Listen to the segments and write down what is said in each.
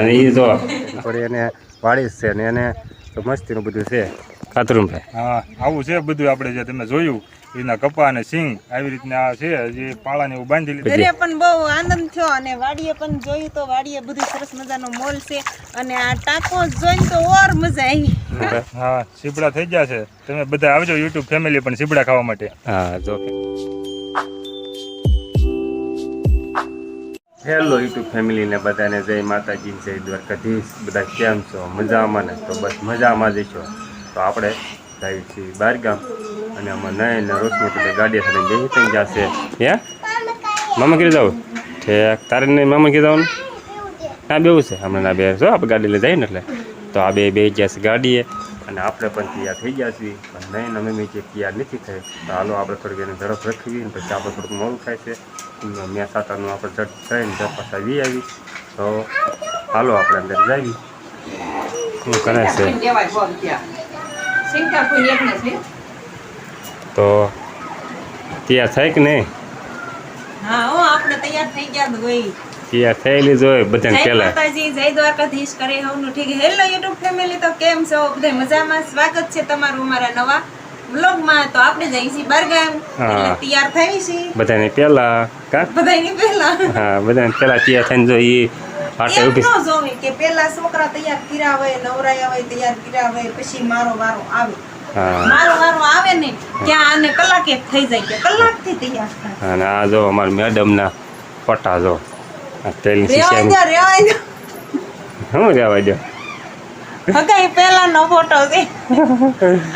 Subscribe એ જો આપણે એને વાડી છે ને એને તો મસ્તીનું બધું છે. ખાતરું ભાઈ હા આવું છે બધું આપણે જે તમે જોયું એના કપા અને સિંગ આવી રીતના આ છે જે પાળાને એવું બાંધી લીધું. ઘરે પણ બહુ આનંદ થયો અને વાડીએ પણ જોયું તો વાડીએ બધું સરસ મજાનો મોલ છે અને આ ટાંકો જોઈને તો ઓર મજા આવી. હા. સીપડા થઈ ગયા છે. તમે બધા આવજો યુટ્યુબ ફેમિલી પણ સીપડા ખાવા માટે. હા જો હેલો યુટ્યુબ ફેમિલીને બધાને જય માતાજી, જય દ્વારકાધીશ. બધા કેમ છો? મજામાં ને? તો બસ મજામાં જ છો. તો આપણે જઈએ છીએ બારગામ. અને આમાં નહીં ને રોશની તો ગાડી સાથે બે ત્યાં જશે. હે? મામા કીધું જાવ ઠેક. તારે ને મામા કીધું ના બેવું છે. હમણાં ના બે જો, આપણે ગાડી લઈ જઈએ ને એટલે. તો આ બે બે ગયા છે ગાડીએ. અને આપણે પણ તૈયાર થઈ ગયા છીએ. પણ નહીં અમે મેં તૈયાર નથી થઈ, તો હાલો આપણે થોડીક એને ઝડપ રાખવી પછી આપણે થોડુંક મોડું થાય છે. મેં સાતાનું આપણે જટ થઈને ઝડપ પાછા વી આવી. તો હાલો આપણે અંદર જઈએ. શું કરે છે? તો તૈયાર થાય કે નહીં? હા હો આપણે તૈયાર થયેલી હોય બધાને જય દ્વારકાધીશ કરે હવનું ઠીક. હેલો યુટ્યુબ ફેમિલી તો કેમ છો? બધા મજામાં? સ્વાગત છે તમારું અમારા નવા વ્લોગમાં તો આપણે જઈએ છીએ બારગામ. એટલે તૈયાર થઈ છીએ. બધાને પહેલા કા? બધાને પહેલા. હા બધાને પહેલા તૈયાર થઈને જોઈએ. પાટે ઊભી નો જોવી કે પહેલા છોકરા તૈયાર કર્યા હોય નવરાયા હોય તૈયાર કર્યા હોય પછી મારો વારો આવે. હા. મારો વારો આવે ને ત્યાં આને કલાક થઈ જાય કે કલાકથી તૈયાર થાય. અને આ જો અમારા મેડમના પટ્ટા જો. આ તેલની રેવાય દો રેવાય દો. શું રહેવા દો? હગાઈ પહેલાનો ફોટો છે.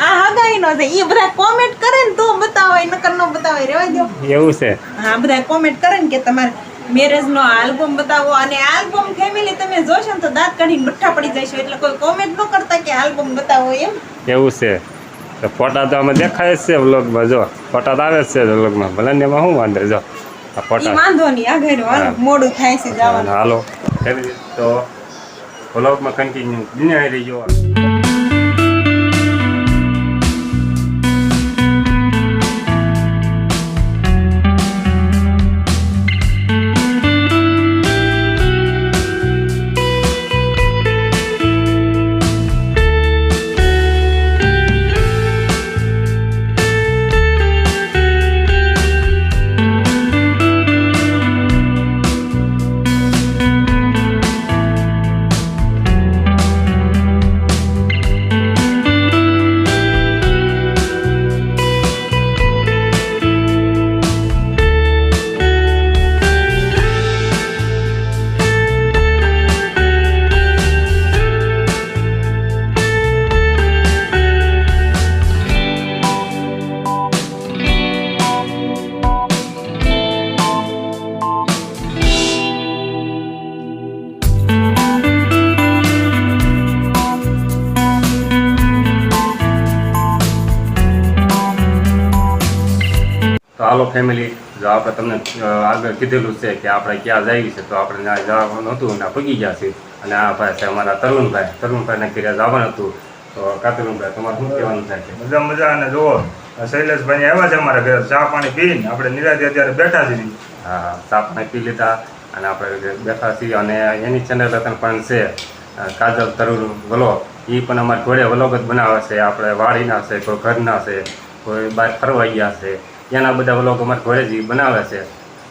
આ હગાઈનો છે. એ બધા કોમેન્ટ કરે ને તો બતાવાય નકર નો બતાવાય. રેવા દો એવું છે. હા બધા કોમેન્ટ કરે ને કે તમારે મેરેજ નો આલ્બમ બતાવો. અને આલ્બમ ફેમિલી તમે જોશો ને તો દાંત કાઢીને બઠ્ઠા પડી જશો. એટલે કોઈ કોમેન્ટ ન કરતા કે આલ્બમ બતાવો એમ. એવું છે. તો ફોટા તો અમે દેખાય છે વ્લોગમાં જો ફોટા તો આવે છે વ્લોગમાં ભલે ને એમાં શું વાંધો? જો આ ફોટા વાંધો નહીં. આગળ મોડું થાય છે જવાનું. હાલો. એવી રીતે તો વ્લોગમાં કન્ટિન્યુ દુનિયા રહીજો તો હાલો ફેમિલી જો આપણે તમને આગળ કીધેલું છે કે આપણે ક્યાં જઈએ છે તો આપણે ત્યાં જવાનું હતું અને પગી ગયા છે અને આ ભાઈ છે અમારા તરુણભાઈ. તરુણભાઈને કર્યા જવાનું હતું. તો કાતરુણભાઈ તમારે શું કહેવાનું થાય છે? મજા મજા. અને જુઓ શૈલેષભાઈ આવ્યા છે અમારા ઘરે. ચા પાણી પીને આપણે નિરાતે અત્યારે બેઠા છીએ. હા ચા પાણી પી લીધા અને આપણે બેઠા છીએ. અને એની ચેનલ પણ છે કાજલ તરુણ વ્લોગ. એ પણ અમારે ઘોડે વલોગ જ બનાવે છે. આપણે વાડીના છે કોઈ ઘરના છે કોઈ બહાર ફરવા ગયા છે. એના બધા વ્લોગ અમારા જ બનાવે છે.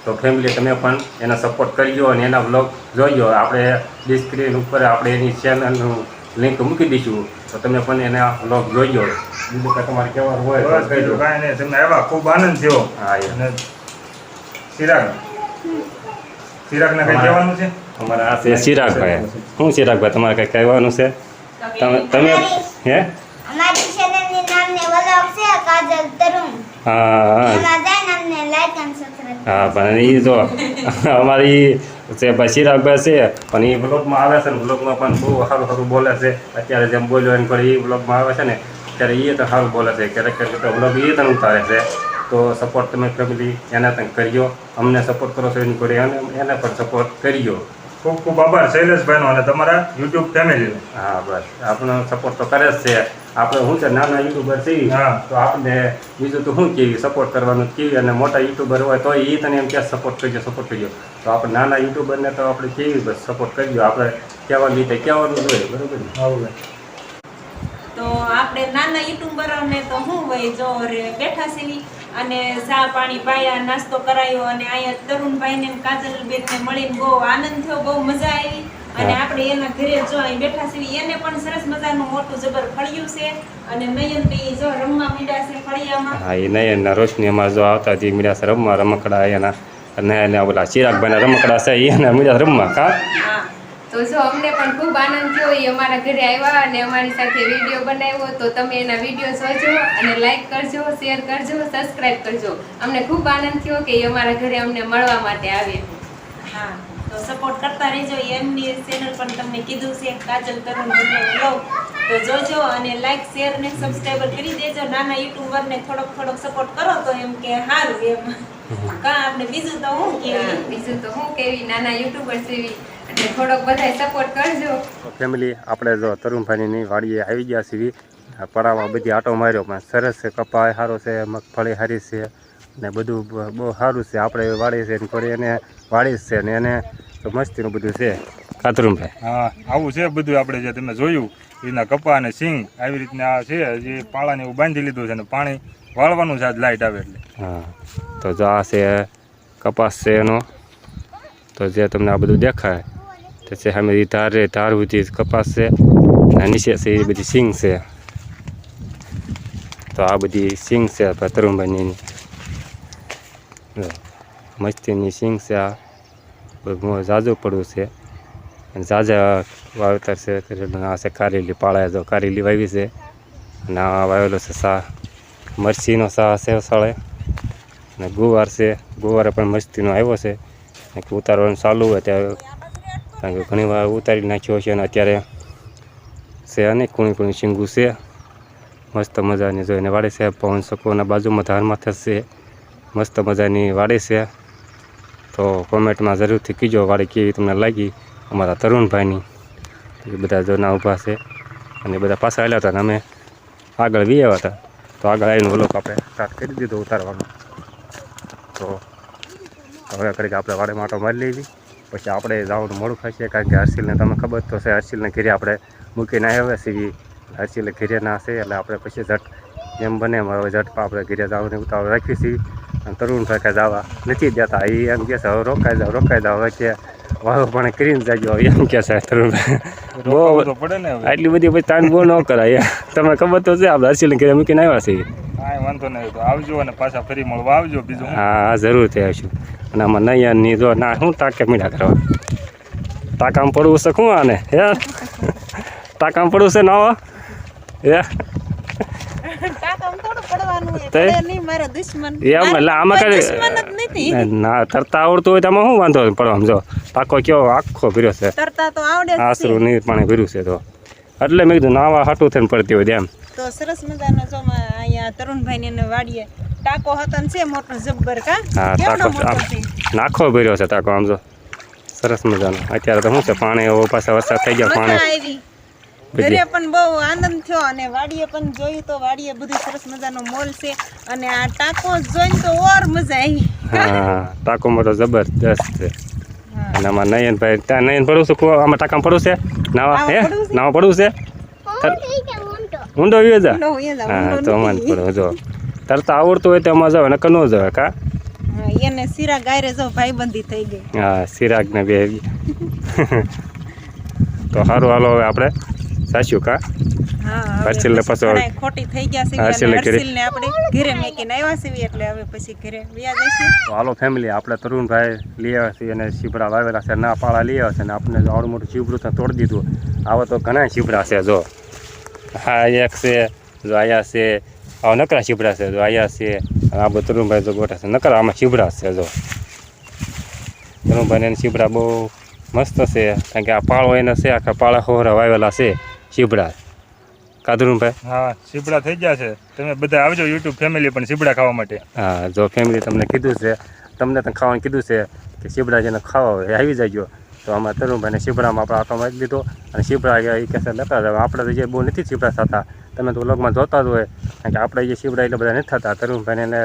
તો ફેમિલી તમે પણ એનો સપોર્ટ કરજો અને એના વ્લોગ જોઈજો આપણે ડિસ્ક્રીન ઉપર આપણે એની ચેનલનું લિંક મૂકી દઈશું. તો તમે પણ એના વ્લોગ જોઈજો બીજું કાંઈ તમારે કહેવાનું હોય કાંઈ નહીં. તમે આવ્યા ખૂબ આનંદ થયો. હા એ. અને ચિરાગ? ચિરાગને કંઈ કહેવાનું છે? અમારા આ છે. ચિરાગભાઈ શું ચિરાગભાઈ તમારે કંઈ કહેવાનું છે? તમે તમે હે? અમારી ચેનલની નામની વલોગ છે કાજલ તરુણ. હા હા. પણ એ જો અમારી છે ભાઈ ચિરાગભાઈ છે પણ એ બ્લોગમાં આવે છે ને બ્લોગમાં પણ બહુ સારું સારું બોલે છે. અત્યારે જેમ બોલ્યો એમ કરી એ બ્લોગમાં આવે છે ને ત્યારે એ તો સારું બોલે છે. ક્યારેક ક્યારેક તો બ્લોગ એ તને ઉતારે છે. તો સપોર્ટ તમે ફેમિલી એને તમે કર્યો. અમને સપોર્ટ કરો છો એની કરી અને એને પણ સપોર્ટ કર્યો. ખૂબ ખૂબ આભાર શૈલેષભાઈનો અને તમારા યુટ્યુબ ફેમિલીનો હા બસ. આપણો સપોર્ટ તો કરે જ છે. આપણે હું છે નાના યુટ્યુબર છીએ હા. તો આપણે બીજું તો શું કેવી સપોર્ટ કરવાનું કેવી? અને મોટા યુટ્યુબર હોય તો એ તને એમ કે સપોર્ટ કરજો સપોર્ટ કરજો. તો આપણે નાના યુટ્યુબરને તો આપણે કેવી બસ સપોર્ટ કરજો. આપણે કહેવાની રીતે કહેવાનું જોઈએ બરાબર બરોબર ને? આવું તો આપણે નાના યુટ્યુબરોને તો શું હોય જો બેઠા સીવી અને ચા પાણી પાયા નાસ્તો કરાયો અને અહીંયા તરુણભાઈને ને કાજલબેનને મળીને બહુ આનંદ થયો બહુ મજા આવી. અને આપણે એના ઘરે જો અહીં બેઠા સીવી એને પણ સરસ મજાનું મોટું જબર ફળિયું છે. અને નયન બી જો રમવા મીડા છે ફળિયામાં. હા એ નયન ના રોશની અમારે જો આવતા હતી મીડા છે રમવા રમકડા એના અને એને ઓલા ચિરાગભાઈના રમકડા છે એના મીડા રમવા કા? તો જો અમને પણ ખૂબ આનંદ થયો એ અમારા ઘરે આવ્યા અને અમારી સાથે વીડિયો બનાવ્યો. તો તમે એના વીડિયો જોજો અને લાઈક કરજો શેર કરજો સબસ્ક્રાઇબ કરજો. અમને ખૂબ આનંદ થયો કે એ અમારા ઘરે અમને મળવા માટે આવે હા. તો સપોર્ટ કરતા રહેજો એમની ચેનલ પણ તમને કીધું છે કાજલ તરુણ તો જોજો અને લાઈક શેર અને સબસ્ક્રાઈબર કરી દેજો. નાના યુટ્યુબરને થોડોક થોડોક સપોર્ટ કરો તો એમ કે સારું એમ. કા આપણે બીજું તો હું કેવી બીજું તો હું કેવી? નાના યુટ્યુબર જેવી. એટલે થોડોક બધાય સપોર્ટ કરજો. ફેમિલી આપણે જો તરુણભાઈની વાડીએ આવી ગયા છીએ. આ બધી આટો માર્યો પણ સરસ છે કપાય સારો છે મગફળી સારી છે. ને બધું બહુ સારું છે. આપણે વાળી છે ને થોડી એને વાળી જ છે ને એને તો મસ્તીનું બધું છે. કાતરુમભાઈ હા આવું છે બધું આપણે જે તમે જોયું એના કપા અને સિંગ આવી રીતના આ છે જે પાળાને એવું બાંધી લીધું છે અને પાણી વાળવાનું છે આજ લાઇટ આવે એટલે. હા તો જો આ છે કપાસ છે એનો. તો જે તમને આ બધું દેખાય તો છે સામે એ ધાર રે ધાર સુધી કપાસ છે અને નીચે છે એ બધી સિંગ છે. તો આ બધી સિંગ છે તરુણભાઈની. મસ્તીની સિંગ છે આ. ઝાઝું પડવું છે. અને ઝાઝા વાવેતર છે. આ કારેલી પાળા જો કારેલી વાવી છે. અને આ વાવેલો છે સા મરચીનો સા છે સાળે અને ગુવાર છે, ગુવારે પણ મસ્તીનો આવ્યો છે. ઉતારવાનું ચાલુ હોય ત્યારે કારણ કે ઘણી વાર ઉતારી નાખ્યો છે અને અત્યારે છે અનેક કુણી કુણી શીંગું છે. મસ્ત મજાની જોઈને વાડે છે, પવન સકોના બાજુમાં ધારમાં થશે. મસ્ત મજાની વાડે છે. તો કોમેન્ટમાં જરૂરથી કીજો વાડી કેવી તમને લાગી અમારા તરુણભાઈની. એ બધા જોના ઊભા છે અને બધા પાછા આવ્યા હતા અને અમે આગળ વી આવ્યા હતા. તો આગળ આવીને વ્લોગ આપણે સ્ટાર્ટ કરી દીધો ઉતારવાનો. તો હવે કરીક આપણે વાડે માટો મારી લેવી. પછી આપણે જવાનું મોડું થશે કારણ કે હર્ષિલને તમે ખબર તો છે હર્ષિલને ઘેરે આપણે મૂકીને આવ્યા છીએ. હર્ષિલ ઘેરે ના છે એટલે આપણે પછી ઝટ જેમ બને એમ. હવે ઝટપા આપણે ઘેરે જવાની ઉતાવળ રાખી છીએ. અને તરુણ કાંઈ જવા નથી દેતા. એ એમ કહે છે હવે રોકાઈ જાવ રોકાઈ જાવ. હવે કે વાવ પણ કરીને જાજો. એમ કહે છે તરુણભાઈ બહુ પડે ને આટલી બધી પછી તાન બહુ ન કરાય. તમે ખબર તો છે આપણે હર્ષિલને ઘેરે મૂકીને આવ્યા છીએ. વાંધો નહીં તો આવજો અને પાછા ફરી મળવા આવજો બીજું હા. હા જરૂર થઈ આવશું. અને આમાં નૈયાની જો ના શું ટાકે મીઠા કરવા. ટાકામાં પડવું છે શું આને? હે? ટાકામાં પડવું છે ના હે? નહીં મારા દુશ્મન. એમ એટલે આમાં કઈ દુશ્મન જ નથી. ના તરતા આવડતું હોય તો આમાં શું વાંધો પણ સમજો ટાકો કેવો આખો ભર્યો છે. તરતા તો આવડે આશરું નીર પાણી ભર્યું છે તો. એટલે મેં કીધું નાવા હાટું થઈને પડતી હોય એમ. તો સરસ મજાનો જો અહીંયા તરુણભાઈ વાડીએ ટાકો હતો ને છે મોટો જબ્બર કા? હા ટાકો નાખો ભર્યો છે ટાકો આમ જો. સરસ મજાનો. અત્યારે તો શું છે પાણી પાછા વરસાદ થઈ ગયો પાણી. ઘરે પણ બહુ આનંદ થયો અને વાડીએ પણ જોયું તો વાડીએ બધું સરસ મજાનો મોલ છે અને આ ટાંકો જોઈને તો ઓર મજા આવી. હા ટાકો મોટો જબરદસ્ત છે. અને આમાં નયનભાઈ ત્યાં નયન પડું છે આમાં ટાંકામાં પડું છે? નાવા હે? નાવા પડું છે? ઊંડો વ્યો જા હા તો અમાન. પડો જો. તરત આવડતું હોય તો અમારે જાવ નકર ન જાવ કા? હા, એને સિરા ગાયરે જો ભાઈબંધી થઈ ગઈ. હા સિરાગ ને બે. તો સારું હાલો હવે આપણે. સાચું કા? હા હવે હર્ષિલને પછી પાછો- ઘણાય ખોટી થઈ ગયા છે હર્ષિલને અને ઘરે- હર્ષિલને આપણે ઘરે મેકીને આવ્યા છીએ એટલે હવે પછી ઘરે વ્યા જઈશું. તો હાલો ફેમિલી આપણે તરુણભાઈ લઈ આવ્યા છીએ અને શીપડા વાવેલા છે ના પાળા લઈ આવ્યા છે અને આપણે જો આવડું મોટું શીપડું તો તોડી દીધું. આવા તો ઘણા શીપડા છે જો. હા એક છે જો આયા છે આવા નકરા શીપડા છે જો આયા છે. અને આ બધું તરુણભાઈ જો ગોઠા છે નકરા આમાં શીપડા છે જો. તરુણભાઈને શીપડા બહુ મસ્ત છે કારણ કે આ પાળો એને છે આખા પાળા હોરા વાવેલા છે. શીપડા કાદરુણભાઈ હા શીપડા થઈ ગયા છે. તમે બધા આવજો યુટ્યુબ ફેમિલી પણ શીપડા ખાવા માટે. હા જો ફેમિલી તમને કીધું છે તમને તો ખાવાનું કીધું છે કે શીપડા જેને ખાવા હોય એ આવી જાજો. તો આમાં તરુણભાઈને શીપડામાં આપણે આખો મારી દીધો. અને શીપડા એ કહેશે લેતા આપણે તો જે બહુ નથી શીપડા થતા. તમે તો વ્લોગમાં જોતા જ હોય. કારણ કે આપણે જે શીવડા એટલે બધા નથી થતા. તરુણભાઈને એને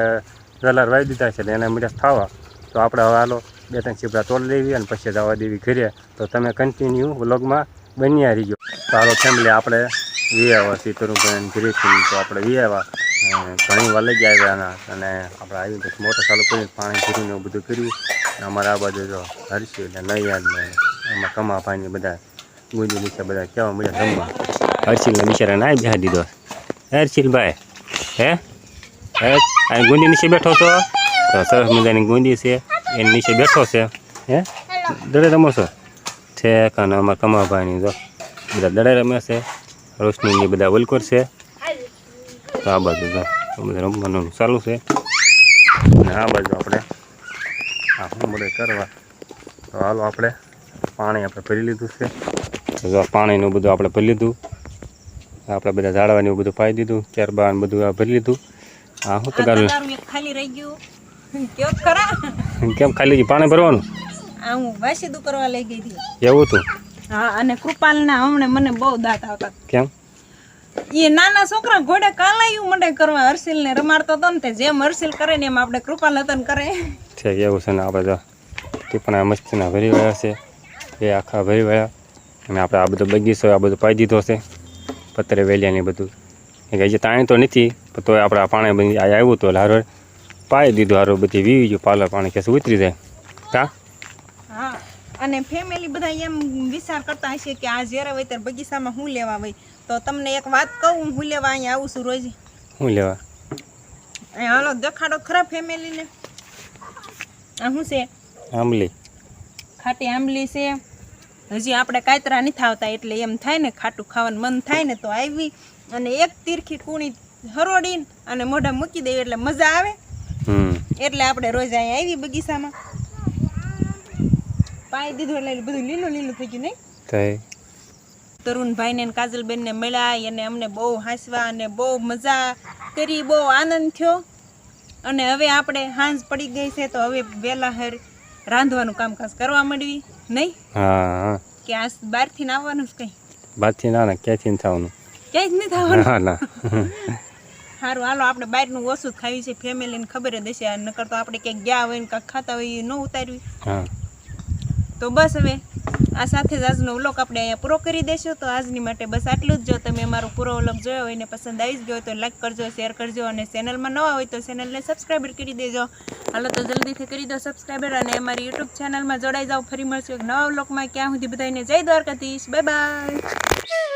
દલાર વાવી દીધા છે એટલે એને મીઠા ખાવા. તો આપણે હવે હાલો બે ત્રણ શીપડા તોડી લેવી અને પછી જવા દેવી ઘરે. તો તમે કન્ટિન્યુ વ્લોગમાં બન્યા રહીજો. હાલો ફેમિલી આપણે વી આવ્યા તરુણભાઈ ઘરેથી તો આપણે વી આવ્યા ઘણી વાર લઈ આવ્યા એના અને આપણે આવી પછી મોટર ચાલુ કરીને પાણી ભીરીને એવું બધું કર્યું. અમારા આ બાજુ જો હરસી એટલે નૈયાદ ને એમાં કમા ભાઈને બધા ગુંજી નીચે બધા કેવા મળ્યા રમવા. હર્ષિલને બિચારાને આવી બેહા દીધો હર્ષિલભાઈ હે હે? આ ગુંદી નીચે બેઠો છો? તો સરસ મજાની ગુંદી છે. એની નીચે બેઠો છે. હે? દરે રમો છો? છે કાને અમારા કમાભાઈની જો. બધા દડા રમે છે રોશની બધા વલકોર છે. તો આ બાજુ બધા રમવાનું ચાલુ છે. અને આ બાજુ આપણે આ હું બધે કરવા? તો હાલો આપણે પાણી આપણે ભરી લીધું છે. તો પાણીનું બધું આપણે ભરી લીધું. આપણે બધા ઝાડવાનું બધું પાઈ દીધું ત્યારબાદ બધું આ ભરી લીધું. હા શું તો ખાલી રહી ગયું. કેમ ખાલી પાણી ભરવાનું? હું વાસીદું કરવા લઈ ગઈ હતી. એવું હતું? હા અને કૃપાલના હમણે મને બહુ દાંત આવતા. કેમ? એ નાના છોકરા ઘોડે કાલાયું મંડે કરવા હર્ષિલ ને રમાડતો હતો ને તે જેમ હર્ષિલ કરે ને એમ આપણે કૃપાલ હતન કરે. છે એવું છે ને આપણે જો ટીપણા મસ્તીના ભરી વળ્યા છે. એ આખા ભરી વળ્યા અને આપણે આ બધો બગીચો આ બધું પાઈ દીધો છે. પતરે વેલિયાને બધું. એ કે હજી તાણી તો નથી પણ તોય આપણે આ પાણી બની આ આવ્યું તો હારો પાઈ દીધું હારો બધી વીવી ગયું પાલર પાણી કેસે ઉતરી જાય. કા? હા. અને ફેમિલી બધા એમ વિચાર કરતા હશે કે આ જ્યારે હોય ત્યારે બગીચામાં હું લેવા હોય તો તમને એક વાત કહું હું લેવા અહીંયા આવું છું રોજ. હું લેવા? હાલો દેખાડો ખરા ફેમિલીને આ શું છે? આંબલી. ખાટી આંબલી છે. હજી આપણે કાતરા નથી આવતા એટલે એમ થાય ને ખાટું ખાવાનું મન થાય ને તો આવી. અને એક તીરખી કુણી હરોડીને અને મોઢા મૂકી દેવી એટલે મજા આવે. એટલે આપણે રોજ અહીંયા આવી બગીચામાં. પાઈ દીધું એટલે બધું લીલું લીલું થઈ ગયું નહીં. તો તરુણભાઈને ને કાજલબેનને મળ્યા અને અમને બહુ હાંસવા અને બહુ મજા કરી બહુ આનંદ થયો. અને હવે આપણે હાંસ પડી ગઈ છે તો હવે વહેલા હર રાંધવાનું કામકાજ કરવા માંડવી નહીં? હા. કે આ બહારથી ના આવવાનું જ કંઈ? બાદથી ના ના ક્યાંથી થવાનું? ક્યાંય જ નહીં થવાનું? ના ના. સારું હાલો આપણે બહારનું ઓછું ખાવી છે ફેમિલીને ખબર જ હશે નકર તો આપણે ક્યાંક ગયા હોય ને કાંઈક ખાતા હોય એ ન ઉતારવી. હા. તો બસ હવે આ સાથે જ આજનો વ્લોગ આપણે અહીંયા પૂરો કરી દેશું. તો આજની માટે બસ આટલું જ. જો તમે અમારો પૂરો વ્લોગ જોયો હોય ને પસંદ આવી જ ગયો તો લાઈક કરજો, શેર કરજો અને ચેનલમાં નવા હોય તો ચેનલને સબસ્ક્રાઈબર કરી દેજો. હાલો તો જલ્દીથી કરી દો સબસ્ક્રાઈબર અને અમારી યુટ્યુબ ચેનલમાં જોડાઈ જાઓ. ફરી મળશું એક નવા વ્લોગમાં. ક્યાં સુધી બધાને જય દ્વારકાધીશ. Bye bye.